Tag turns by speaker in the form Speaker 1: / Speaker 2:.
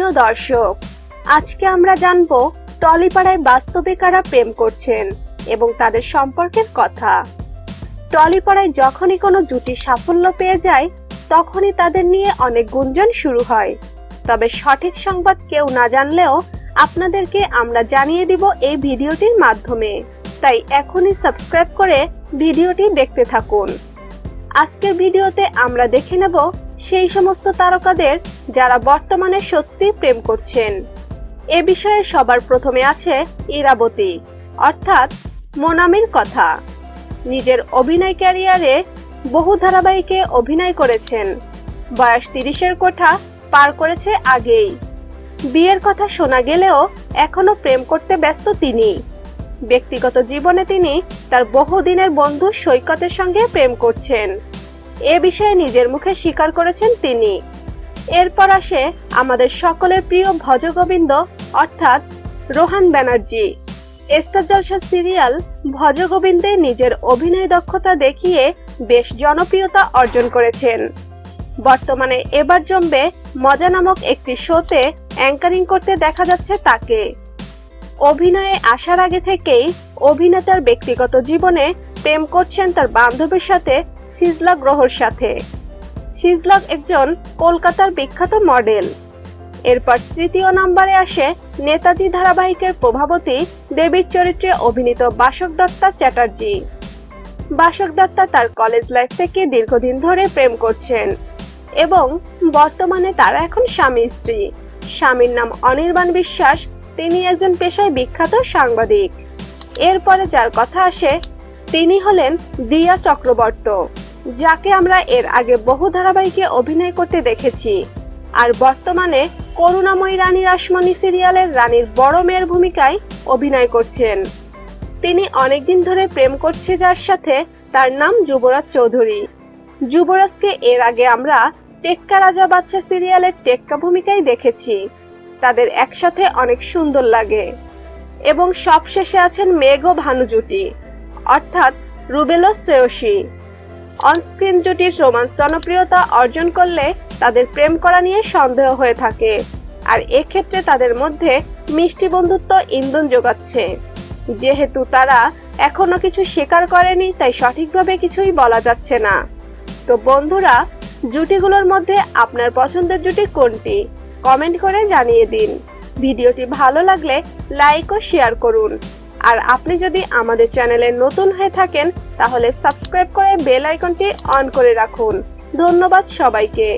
Speaker 1: দর্শক, আজকে আমরা জানব টলিপাড়ায় বাস্তবে কারা প্রেম করছেন এবং তাদের সম্পর্কের কথা। টলিপাড়ায় যখনই কোনো জুটি সাফল্য পেয়ে যায়, তখনই তাদের নিয়ে অনেক গুঞ্জন শুরু হয়। তবে সঠিক সংবাদ কেউ না জানলেও আপনাদেরকে আমরা জানিয়ে দিব এই ভিডিওটির মাধ্যমে। তাই এখনই সাবস্ক্রাইব করে ভিডিওটি দেখতে থাকুন। আজকের ভিডিওতে আমরা দেখে নেব সেই সমস্ত তারকাদের যারা বর্তমানে সত্যি প্রেম করছেন। এ বিষয়ে সবার প্রথমে আছে ইরাবতী, অর্থাৎ মোনামির কথা। নিজের অভিনয় ক্যারিয়ারে বহু ধারাবাহিকে অভিনয় করেছেন। বয়স তিরিশের কোঠা পার করেছে আগেই। বিয়ের কথা শোনা গেলেও এখনও প্রেম করতে ব্যস্ত তিনি। ব্যক্তিগত জীবনে তিনি তার বহুদিনের বন্ধু সৈকতের সঙ্গে প্রেম করছেন। এ বিষয়ে নিজের মুখে স্বীকার করেছেন তিনি। এরপর আসে আমাদের সকলের প্রিয় ভজগোবিন্দ, অর্থাৎ রোহান ব্যানার্জি। স্টার জলসা সিরিয়াল ভজগোবিন্দে নিজের অভিনয় দক্ষতা দেখিয়ে বেশ জনপ্রিয়তা অর্জন করেছেন। বর্তমানে এবার জমবে মজা নামক একটি শোতে অ্যাঙ্কারিং করতে দেখা যাচ্ছে তাকে। অভিনয়ে আসার আগে থেকেই অভিনেতার ব্যক্তিগত জীবনে প্রেম করছেন তার বান্ধবীর সাথে সিজলা গ্রহর সাথে। সিজলাক একজন কলকাতার বিখ্যাত মডেল। এরপর তৃতীয় নম্বরে আসে নেতাজি ধারাবাহিকের প্রভাবতী দেবীর চরিত্রে অভিনীত বাসক দত্তা চ্যাটার্জি। বাসক দত্তা তার কলেজ লাইফ থেকে দীর্ঘদিন ধরে প্রেম করছেন এবং বর্তমানে তারা এখন স্বামী স্ত্রী। স্বামীর নাম অনির্বাণ বিশ্বাস, তিনি একজন পেশায় বিখ্যাত সাংবাদিক। এরপরে যার কথা আসে, তিনি হলেন দিয়া চক্রবর্ত। যাকে আমরা এর আগে বহু ধারাবাহিকে অভিনয় করতে দেখেছি। আর বর্তমানে করুণাময়ী রানী রাসমণি সিরিয়ালের রানীর বড় মেয়ের ভূমিকায় অভিনয় করছেন। তিনি অনেকদিন ধরে প্রেম করছে যার সাথে তার নাম যুবরাজ চৌধুরী। যুবরাজকে এর আগে আমরা টেক্কা রাজা বাচ্চা সিরিয়ালের টেক্কা ভূমিকায় দেখেছি। তাদের একসাথে অনেক সুন্দর লাগে। এবং সবশেষে আছেন মেঘ ও ভানু জুটি অর্থাৎ রুবেলো শ্রেয়সী। অনস্ক্রিন জুটির রোমান্স জনপ্রিয়তা অর্জন করলে তাদের প্রেম করা নিয়ে সন্দেহ হয়ে থাকে। আর এক্ষেত্রে তাদের মধ্যে মিষ্টি বন্ধুত্ব ইন্ধন যোগাচ্ছে। যেহেতু তারা এখনও কিছু স্বীকার করেনি, তাই সঠিকভাবে কিছুই বলা যাচ্ছে না। তো বন্ধুরা, জুটিগুলোর মধ্যে আপনার পছন্দের জুটি কোনটি? কমেন্ট করে জানিয়ে দিন। ভিডিওটি ভালো লাগলে লাইক ও শেয়ার করুন। আর আপনি যদি আমাদের চ্যানেলে নতুন হয়ে থাকেন, তাহলে সাবস্ক্রাইব করে বেল আইকনটি অন করে রাখুন। ধন্যবাদ সবাইকে।